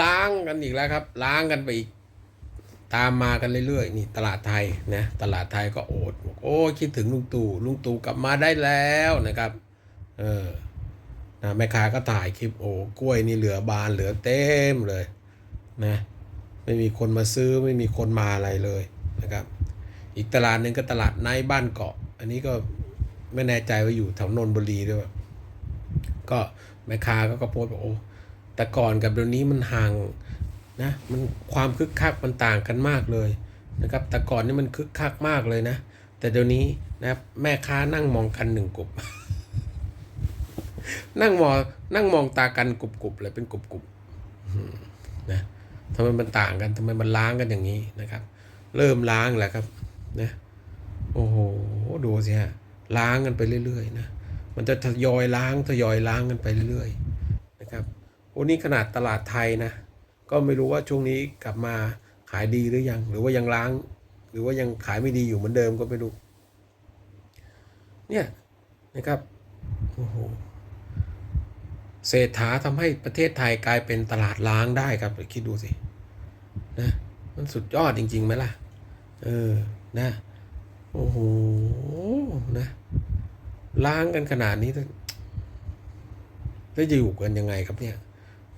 ล้างกันอีกแล้วครับ ล้างกันไปอีกตามมากันเรื่อยๆนี่ตลาดไทยนะตลาดไทยก็โอดบอกโอ้คิดถึงลุงตู่ลุงตู่กลับมาได้แล้วนะครับ เออนะแม่ค้าก็ถ่ายคลิปโอ้กล้วยนี่เหลือบานเหลือเต็มเลยนะไม่มีคนมาซื้อไม่มีคนมาอะไรเลยนะครับ อีกตลาดหนึ่งก็ตลาดไนบ้านเกาะ อันนี้ก็ไม่แน่ใจว่าอยู่แถวนนบุรีด้วยก็แม่ค้าก็ก็โพสต์บอกโอ้ แต่ก่อนกับเดี๋ยวนี้มันห่างนะมันความคึกคักมันต่างกันมากเลยนะครับแต่ก่อนนี่มันคึกคักมากเลยนะ แต่เดี๋ยวนี้นะครับแม่ค้านั่งมองกันหนึ่งกลุ่มนั่งมองนั่งมองตากันกรุบๆเลยเป็นกรุบๆนะทำไมมันต่างกันทำไมมันล้างกันอย่างนี้นะครับ เริ่มล้างแล้วครับนะโอ้โหดูสิฮะล้างกันไปเรื่อยๆนะมันจะทยอยล้างทยอยล้างกันไปเรื่อยๆ โอ้นี่ขนาดตลาดไทยนะ ก็ไม่รู้ว่าช่วงนี้กลับมาขายดีหรือยัง หรือว่ายังล้าง หรือว่ายังขายไม่ดีอยู่เหมือนเดิมก็ไม่รู้ เนี่ยนะครับโอ้โหเศรษฐาทำให้ประเทศไทยกลายเป็นตลาดล้างได้ครับคิดดูสินะมันสุดยอดจริงๆไหมล่ะ เออนะโอ้โหนะล้างกันขนาดนี้ แล้วจะอยู่กันยังไงครับเนี่ย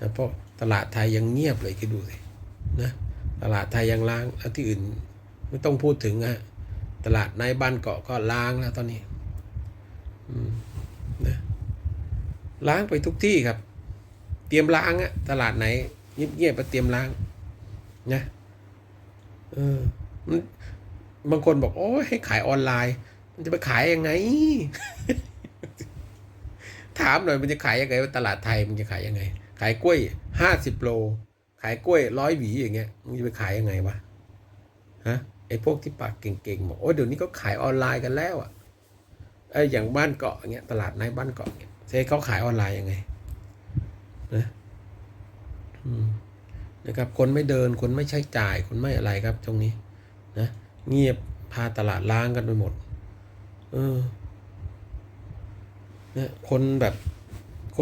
นะเพราะตลาดไทยยังเงียบเลยคิดดูสินะตลาดไทยยังล้างแล้วที่อื่นไม่ต้องพูดถึงอะตลาดในบ้านเกาะก็ล้างแล้วตอนนี้นะล้างไปทุกที่ครับ เตรียมล้างอะตลาดไหนเงียบๆไปเตรียมล้างนะเออมันบางคนบอกโอ้ให้ขายออนไลน์ มันจะไปขายยังไง ถามหน่อยมันจะขายยังไงว่าตลาดไทยมันจะขายยังไง ขายกล้วยห้าสิบโล ขายกล้วยร้อยหวีอย่างเงี้ยมึงจะไปขายยังไงวะฮะไอ้พวกที่ปากเก่งๆบอกโอ้เดี๋ยวนี้ก็ขายออนไลน์กันแล้วอะไอ้อย่างบ้านเกาะอย่างเงี้ยตลาดในบ้านเกาะเงี้ยเซเขาขายออนไลน์ยังไงนะอืมนะครับ คนไม่เดินคนไม่ใช้จ่ายคนไม่อะไรครับตรงนี้นะเงียบพาตลาดล้างกันไปหมด เออเนี่ยคนแบบ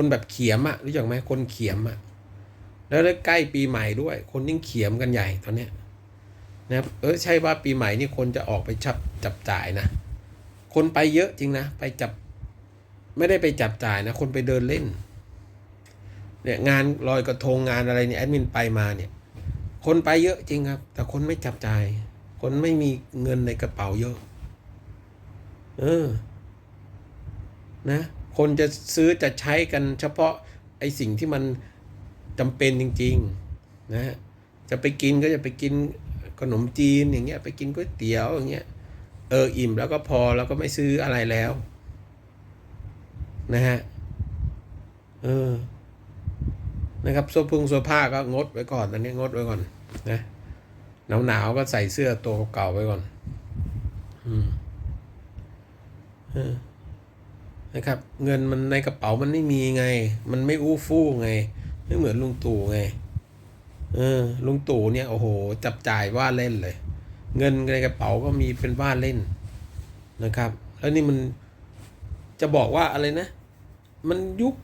คนแบบเขียมอะรู้จักไหมคนเขียมอะแล้วใกล้ปีใหม่ด้วย คนยิ่งเขียมกันใหญ่ตอนเนี้ยนะครับเออใช่ว่าปีใหม่นี่คนจะออกไปจับจับจ่ายนะ คนไปเยอะจริงนะ ไปจับ ไม่ได้ไปจับจ่ายนะ คนไปเดินเล่น เนี่ยงานลอยกระทงงานอะไรเนี่ยแอดมินไปมาเนี่ย คนไปเยอะจริงครับ แต่คนไม่จับจ่าย คนไม่มีเงินในกระเป๋าเยอะ เออ นะ คนจะซื้อจะใช้กันเฉพาะไอสิ่งที่มันจำเป็นจริงๆนะจะไปกินก็จะไปกินขนมจีนอย่างเงี้ยไปกินก๋วยเตี๋ยวอย่างเงี้ยเอออิ่มแล้วก็พอแล้วก็ไม่ซื้ออะไรแล้วนะฮะเออนะครับโซพุงโซผ้าก็งดไว้ก่อนตอนนี้งดไว้ก่อนนะหนาวหนาวๆก็ใส่เสื้อตัวเก่าไว้ก่อน อืมเออ นะครับ เงินมันในกระเป๋ามันไม่มีไง มันไม่อู้ฟู่ไง ไม่เหมือนลุงตู่ไง เออ ลุงตู่เนี่ยโอ้โห จับจ่ายว่าเล่นเลย เงินในกระเป๋าก็มีเป็นว่าเล่นนะครับ แล้วนี่มันจะบอกว่าอะไรนะ มันยุค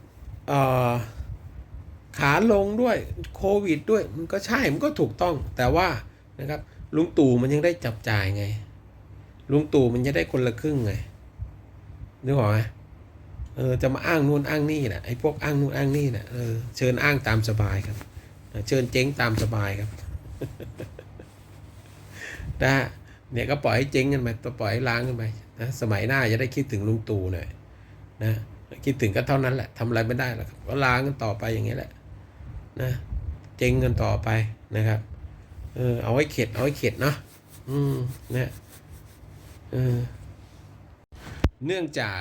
ขาลงด้วยโควิดด้วย มันก็ใช่มันก็ถูกต้องแต่ว่านะครับ ลุงตู่มันยังได้จับจ่ายไง ลุงตู่มันจะได้คนละครึ่งไงนึกออกไหม เออจะมาอ้างนู่นอ้างนี่นะไอ้พวกอ้างนู่นอ้างนี่นะเออเชิญอ้างตามสบายครับ เชิญเจ๊งตามสบายครับนะเนี่ยก็ปล่อยให้เจ๊งกันไปปล่อยให้ล้างกันไปนะสมัยหน้าจะได้คิดถึงลุงตู่หน่อยนะคิดถึงก็เท่านั้นแหละทำอะไรไม่ได้หรอกก็ล้างกันต่อไปอย่างนี้แหละนะเจ๊งกันต่อไปนะครับเออเอาไว้เข็ดเอาไว้เข็ดเนาะอืมนะเออเนื่องจาก